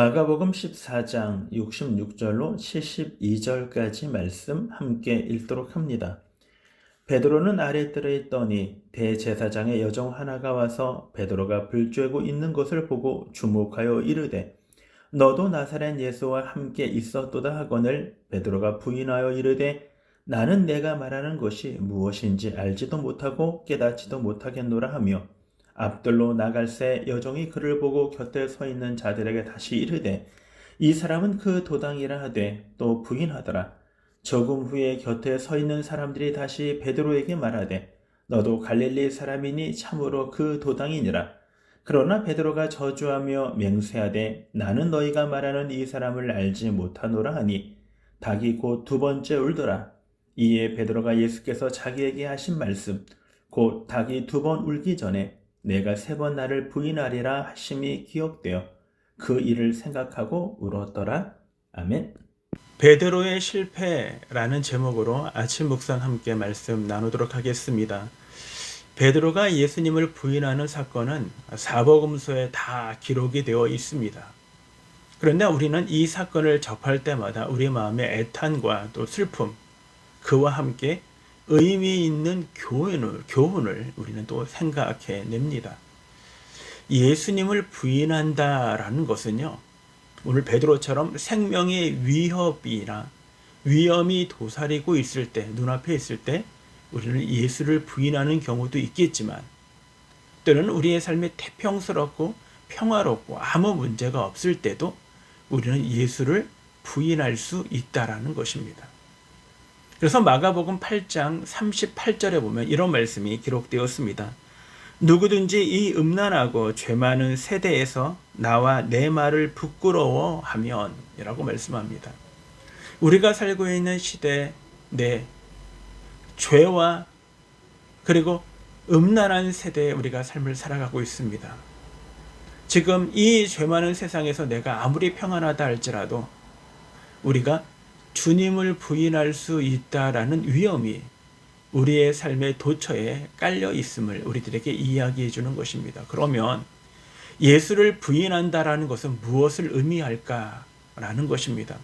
마가복음 14장 66절로 72절까지 말씀 함께 읽도록 합니다. 베드로는 아래뜰에 있더니 대제사장의 여종 하나가 와서 베드로가 불 쬐고 있는 것을 보고 주목하여 이르되 너도 나사렛 예수와 함께 있었도다 하거늘 베드로가 부인하여 이르되 나는 내가 말하는 것이 무엇인지 알지도 못하고 깨닫지도 못하겠노라 하며 앞들로 나갈새 여종이 그를 보고 곁에 서 있는 자들에게 다시 이르되 이 사람은 그 도당이라 하되 또 부인하더라. 조금 후에 곁에 서 있는 사람들이 다시 베드로에게 말하되 너도 갈릴리 사람이니 참으로 그 도당이니라. 그러나 베드로가 저주하며 맹세하되 나는 너희가 말하는 이 사람을 알지 못하노라 하니 닭이 곧 두 번째 울더라. 이에 베드로가 예수께서 자기에게 하신 말씀 곧 닭이 두 번 울기 전에 내가 세 번 나를 부인하리라 하심이 기억되어 그 일을 생각하고 울었더라. 아멘. 베드로의 실패라는 제목으로 아침 묵상 함께 말씀 나누도록 하겠습니다. 베드로가 예수님을 부인하는 사건은 사복음서에 다 기록이 되어 있습니다. 그런데 우리는 이 사건을 접할 때마다 우리 마음의 애탄과 또 슬픔, 그와 함께 의미 있는 교훈을, 교훈을 우리는 또 생각해 냅니다. 예수님을 부인한다라는 것은요, 오늘 베드로처럼 생명의 위협이나 위험이 도사리고 있을 때, 눈앞에 있을 때, 우리는 예수를 부인하는 경우도 있겠지만, 때는 우리의 삶이 태평스럽고 평화롭고 아무 문제가 없을 때도 우리는 예수를 부인할 수 있다라는 것입니다. 그래서 마가복음 8장 38절에 보면 이런 말씀이 기록되었습니다. 누구든지 이 음란하고 죄 많은 세대에서 나와 내 말을 부끄러워하면 이라고 말씀합니다. 우리가 살고 있는 시대 내 죄와 그리고 음란한 세대에 우리가 삶을 살아가고 있습니다. 지금 이 죄 많은 세상에서 내가 아무리 평안하다 할지라도 우리가 주님을 부인할 수 있다라는 위험이 우리의 삶의 도처에 깔려 있음을 우리들에게 이야기해 주는 것입니다. 그러면 예수를 부인한다라는 것은 무엇을 의미할까라는 것입니다.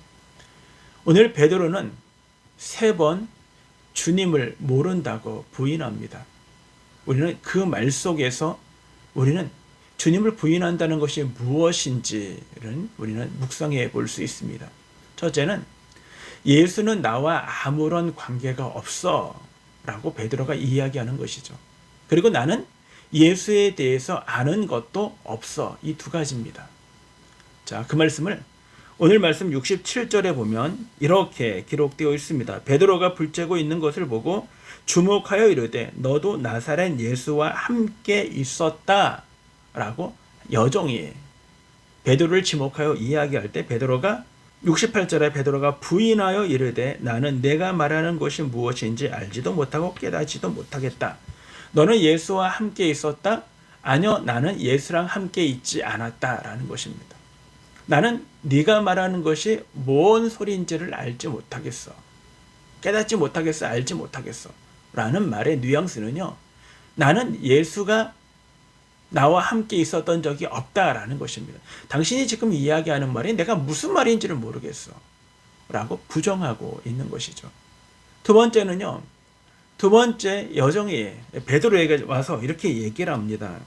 오늘 베드로는 세 번 주님을 모른다고 부인합니다. 우리는 그 말 속에서 우리는 주님을 부인한다는 것이 무엇인지를 우리는 묵상해 볼 수 있습니다. 첫째는 예수는 나와 아무런 관계가 없어 라고 베드로가 이야기하는 것이죠. 그리고 나는 예수에 대해서 아는 것도 없어. 이 두 가지입니다. 자, 그 말씀을 오늘 말씀 67절에 보면 이렇게 기록되어 있습니다. 베드로가 불쬐고 있는 것을 보고 주목하여 이르되 너도 나사렛 예수와 함께 있었다 라고 여종이 베드로를 지목하여 이야기할 때 베드로가 68절에 베드로가 부인하여 이르되 나는 내가 말하는 것이 무엇인지 알지도 못하고 깨닫지도 못하겠다. 너는 예수와 함께 있었다? 아니요, 나는 예수랑 함께 있지 않았다라는 것입니다. 나는 네가 말하는 것이 뭔 소리인지를 알지 못하겠어. 깨닫지 못하겠어, 알지 못하겠어. 라는 말의 뉘앙스는요. 나는 예수가 나와 함께 있었던 적이 없다라는 것입니다. 당신이 지금 이야기하는 말이 내가 무슨 말인지를 모르겠어. 라고 부정하고 있는 것이죠. 두 번째는요. 두 번째 여정이 베드로에게 와서 이렇게 얘기를 합니다.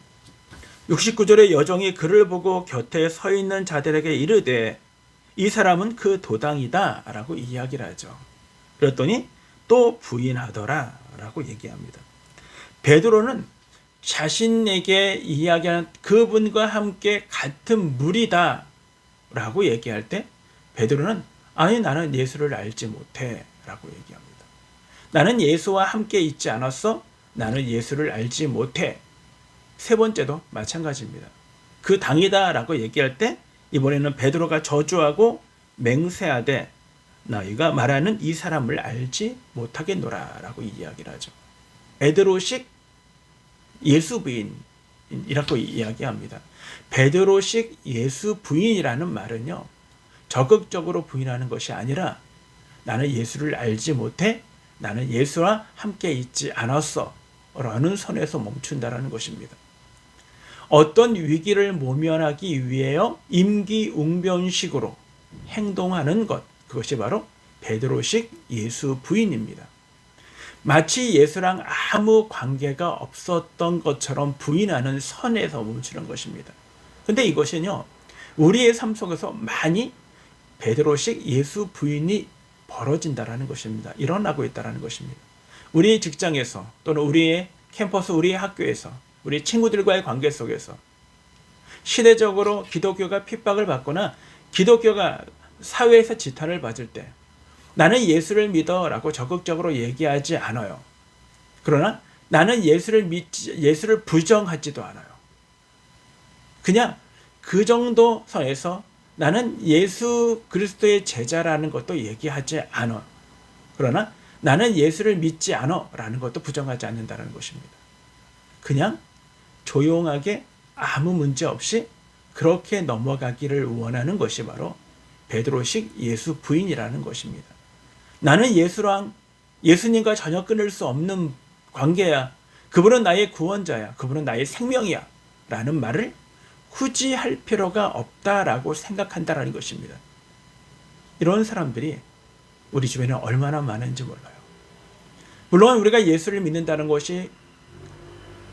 69절에 여정이 그를 보고 곁에 서 있는 자들에게 이르되 이 사람은 그 도당이다 라고 이야기를 하죠. 그랬더니 또 부인하더라 라고 얘기합니다. 베드로는 자신에게 이야기하는 그분과 함께 같은 물이다 라고 얘기할 때 베드로는 아니 나는 예수를 알지 못해 라고 얘기합니다. 나는 예수와 함께 있지 않았어? 나는 예수를 알지 못해. 세 번째도 마찬가지입니다. 그 당이다 라고 얘기할 때 이번에는 베드로가 저주하고 맹세하되 너희가 말하는 이 사람을 알지 못하겠노라 라고 이야기를 하죠. 베드로식 예수 부인이라고 이야기합니다. 베드로식 예수 부인이라는 말은요. 적극적으로 부인하는 것이 아니라 나는 예수를 알지 못해 나는 예수와 함께 있지 않았어 라는 선에서 멈춘다라는 것입니다. 어떤 위기를 모면하기 위해요 임기응변식으로 행동하는 것 그것이 바로 베드로식 예수 부인입니다. 마치 예수랑 아무 관계가 없었던 것처럼 부인하는 선에서 멈추는 것입니다. 근데 이것은요, 우리의 삶 속에서 많이 베드로식 예수 부인이 벌어진다라는 것입니다. 일어나고 있다라는 것입니다. 우리 직장에서 또는 우리의 캠퍼스, 우리의 학교에서, 우리 친구들과의 관계 속에서 시대적으로 기독교가 핍박을 받거나 기독교가 사회에서 지탄을 받을 때 나는 예수를 믿어 라고 적극적으로 얘기하지 않아요. 그러나 나는 예수를 믿지, 예수를 부정하지도 않아요. 그냥 그 정도 선에서 나는 예수 그리스도의 제자라는 것도 얘기하지 않아. 그러나 나는 예수를 믿지 않아. 라는 것도 부정하지 않는다는 것입니다. 그냥 조용하게 아무 문제 없이 그렇게 넘어가기를 원하는 것이 바로 베드로식 예수 부인이라는 것입니다. 나는 예수랑 예수님과 전혀 끊을 수 없는 관계야. 그분은 나의 구원자야. 그분은 나의 생명이야. 라는 말을 굳이 할 필요가 없다라고 생각한다라는 것입니다. 이런 사람들이 우리 주변에 얼마나 많은지 몰라요. 물론 우리가 예수를 믿는다는 것이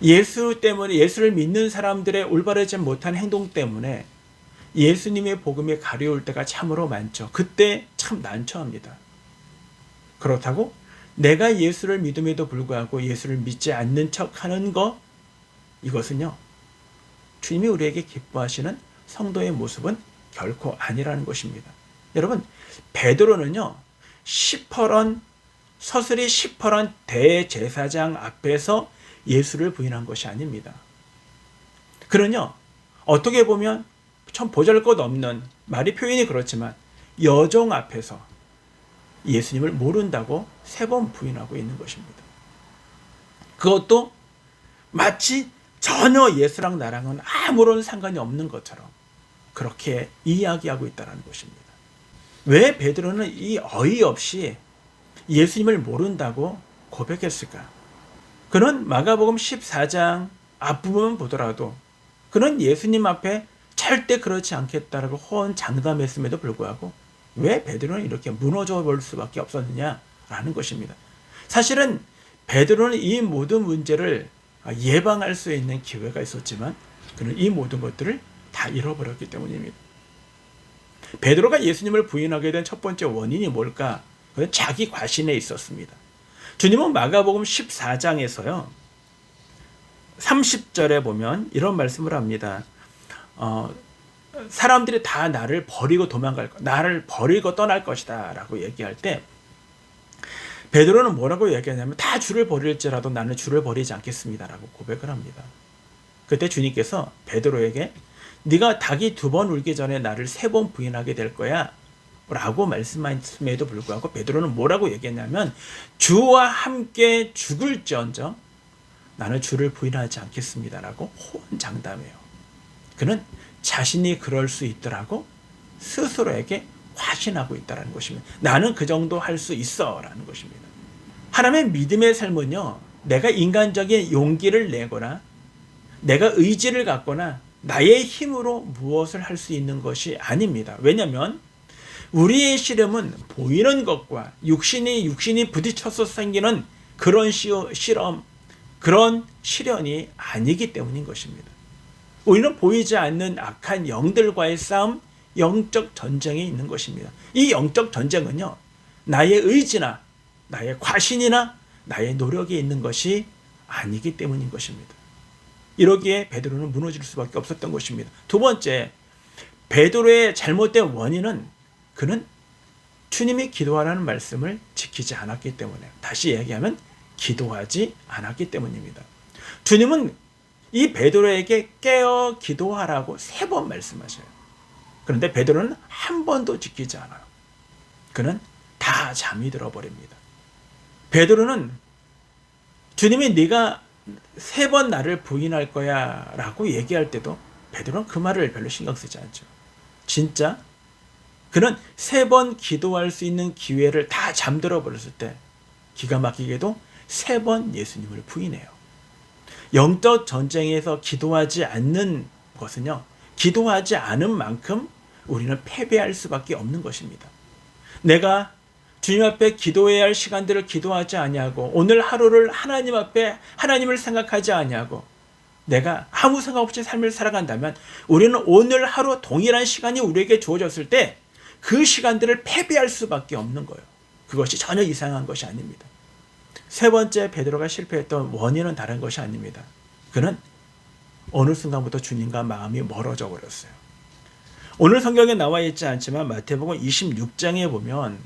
예수 때문에 예수를 믿는 사람들의 올바르지 못한 행동 때문에 예수님의 복음이 가려울 때가 참으로 많죠. 그때 참 난처합니다. 그렇다고 내가 예수를 믿음에도 불구하고 예수를 믿지 않는 척 하는 것, 이것은요, 주님이 우리에게 기뻐하시는 성도의 모습은 결코 아니라는 것입니다. 여러분, 베드로는요, 시퍼런, 서슬이 시퍼런 대제사장 앞에서 예수를 부인한 것이 아닙니다. 그는요, 어떻게 보면 참 보잘 것 없는, 말이 표현이 그렇지만, 여종 앞에서 예수님을 모른다고 세 번 부인하고 있는 것입니다. 그것도 마치 전혀 예수랑 나랑은 아무런 상관이 없는 것처럼 그렇게 이야기하고 있다는 것입니다. 왜 베드로는 이 어이없이 예수님을 모른다고 고백했을까? 그는 마가복음 14장 앞부분 보더라도 그는 예수님 앞에 절대 그렇지 않겠다라고 호언 장담했음에도 불구하고 왜 베드로는 이렇게 무너져 볼 수밖에 없었느냐라는 것입니다. 사실은 베드로는 이 모든 문제를 예방할 수 있는 기회가 있었지만 그는 이 모든 것들을 다 잃어버렸기 때문입니다. 베드로가 예수님을 부인하게 된 첫 번째 원인이 뭘까? 그건 자기 과신에 있었습니다. 주님은 마가복음 14장에서요. 30절에 보면 이런 말씀을 합니다. 어, 사람들이 다 나를 버리고 도망갈 것, 나를 버리고 떠날 것이다라고 얘기할 때 베드로는 뭐라고 얘기하냐면 다 주를 버릴지라도 나는 주를 버리지 않겠습니다라고 고백을 합니다. 그때 주님께서 베드로에게 네가 닭이 두 번 울기 전에 나를 세 번 부인하게 될 거야. 라고 말씀함에도 불구하고 베드로는 뭐라고 얘기했냐면 주와 함께 죽을지언정 나는 주를 부인하지 않겠습니다라고 호언장담해요. 그는 자신이 그럴 수 있더라고 스스로에게 화신하고 있다라는 것입니다. 나는 그 정도 할 수 있어 라는 것입니다. 하나님의 믿음의 삶은요. 내가 인간적인 용기를 내거나 내가 의지를 갖거나 나의 힘으로 무엇을 할 수 있는 것이 아닙니다. 왜냐하면 우리의 시름은 보이는 것과 육신이 육신이 부딪혀서 생기는 그런 시어, 실험, 그런 시련이 아니기 때문인 것입니다. 우리는 보이지 않는 악한 영들과의 싸움, 영적 전쟁에 있는 것입니다. 이 영적 전쟁은요, 나의 의지나 나의 과신이나 나의 노력에 있는 것이 아니기 때문인 것입니다. 이러기에 베드로는 무너질 수밖에 없었던 것입니다. 두 번째, 베드로의 잘못된 원인은 그는 주님이 기도하라는 말씀을 지키지 않았기 때문에 다시 얘기하면 기도하지 않았기 때문입니다. 주님은 이 베드로에게 깨어 기도하라고 세 번 말씀하셔요. 그런데 베드로는 한 번도 지키지 않아요. 그는 다 잠이 들어버립니다. 베드로는 주님이 네가 세 번 나를 부인할 거야 라고 얘기할 때도 베드로는 그 말을 별로 신경 쓰지 않죠. 진짜 그는 세 번 기도할 수 있는 기회를 다 잠들어 버렸을 때 기가 막히게도 세 번 예수님을 부인해요. 영적 전쟁에서 기도하지 않는 것은요. 기도하지 않은 만큼 우리는 패배할 수밖에 없는 것입니다. 내가 주님 앞에 기도해야 할 시간들을 기도하지 아니하고 오늘 하루를 하나님 앞에 하나님을 생각하지 아니하고 내가 아무 생각 없이 삶을 살아간다면 우리는 오늘 하루 동일한 시간이 우리에게 주어졌을 때 그 시간들을 패배할 수밖에 없는 거예요. 그것이 전혀 이상한 것이 아닙니다. 세 번째 베드로가 실패했던 원인은 다른 것이 아닙니다. 그는 어느 순간부터 주님과 마음이 멀어져 버렸어요. 오늘 성경에 나와 있지 않지만 마태복음 26장에 보면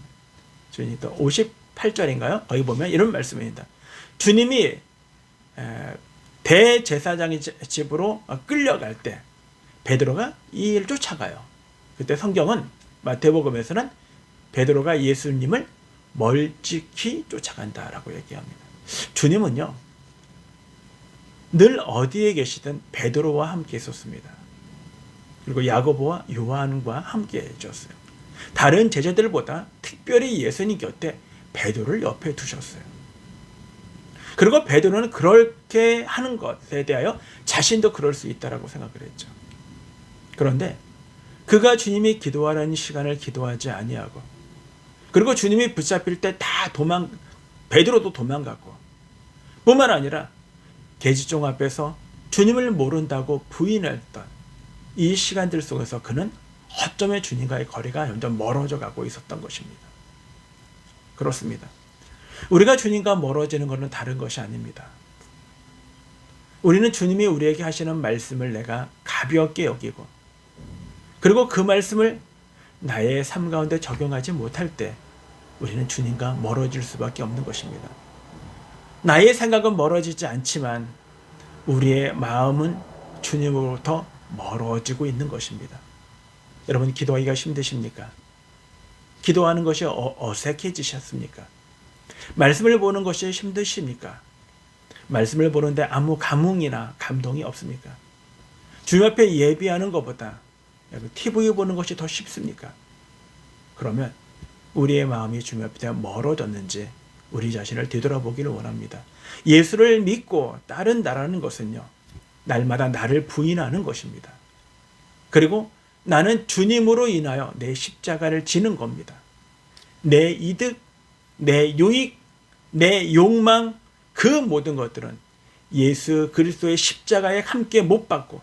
주님 또 58절인가요? 거기 보면 이런 말씀입니다. 주님이 대제사장의 집으로 끌려갈 때 베드로가 이 일을 쫓아가요. 그때 성경은 마태복음에서는 베드로가 예수님을 멀찍이 쫓아간다라고 얘기합니다. 주님은요, 늘 어디에 계시든 베드로와 함께 있었습니다. 그리고 야고보와 요한과 함께 해줬어요. 다른 제자들보다 특별히 예수님 곁에 베드로를 옆에 두셨어요. 그리고 베드로는 그렇게 하는 것에 대하여 자신도 그럴 수 있다라고 생각을 했죠. 그런데 그가 주님이 기도하라는 시간을 기도하지 아니하고 그리고 주님이 붙잡힐 때 다 도망 베드로도 도망갔고 뿐만 아니라 계지종 앞에서 주님을 모른다고 부인했던 이 시간들 속에서 그는 어쩌면 주님과의 거리가 점점 멀어져 가고 있었던 것입니다. 그렇습니다. 우리가 주님과 멀어지는 것은 다른 것이 아닙니다. 우리는 주님이 우리에게 하시는 말씀을 내가 가볍게 여기고 그리고 그 말씀을 나의 삶 가운데 적용하지 못할 때 우리는 주님과 멀어질 수밖에 없는 것입니다. 나의 생각은 멀어지지 않지만 우리의 마음은 주님으로부터 멀어지고 있는 것입니다. 여러분 기도하기가 힘드십니까? 기도하는 것이 어, 어색해지셨습니까? 말씀을 보는 것이 힘드십니까? 말씀을 보는데 아무 감흥이나 감동이 없습니까? 주님 앞에 예비하는 것보다 TV 보는 것이 더 쉽습니까? 그러면 우리의 마음이 주님 앞에 멀어졌는지 우리 자신을 되돌아보기를 원합니다. 예수를 믿고 따른다라는 것은요, 날마다 나를 부인하는 것입니다. 그리고 나는 주님으로 인하여 내 십자가를 지는 겁니다. 내 이득, 내 유익, 내 욕망, 그 모든 것들은 예수 그리스도의 십자가에 함께 못 받고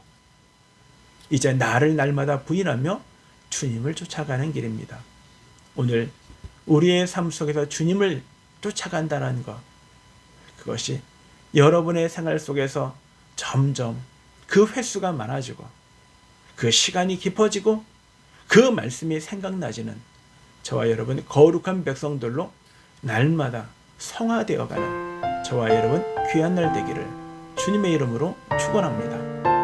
이제 나를 날마다 부인하며 주님을 쫓아가는 길입니다. 오늘 우리의 삶 속에서 주님을 쫓아간다는 것, 그것이 여러분의 생활 속에서 점점 그 횟수가 많아지고 그 시간이 깊어지고 그 말씀이 생각나지는 저와 여러분 거룩한 백성들로 날마다 성화되어가는 저와 여러분 귀한 날 되기를 주님의 이름으로 축원합니다.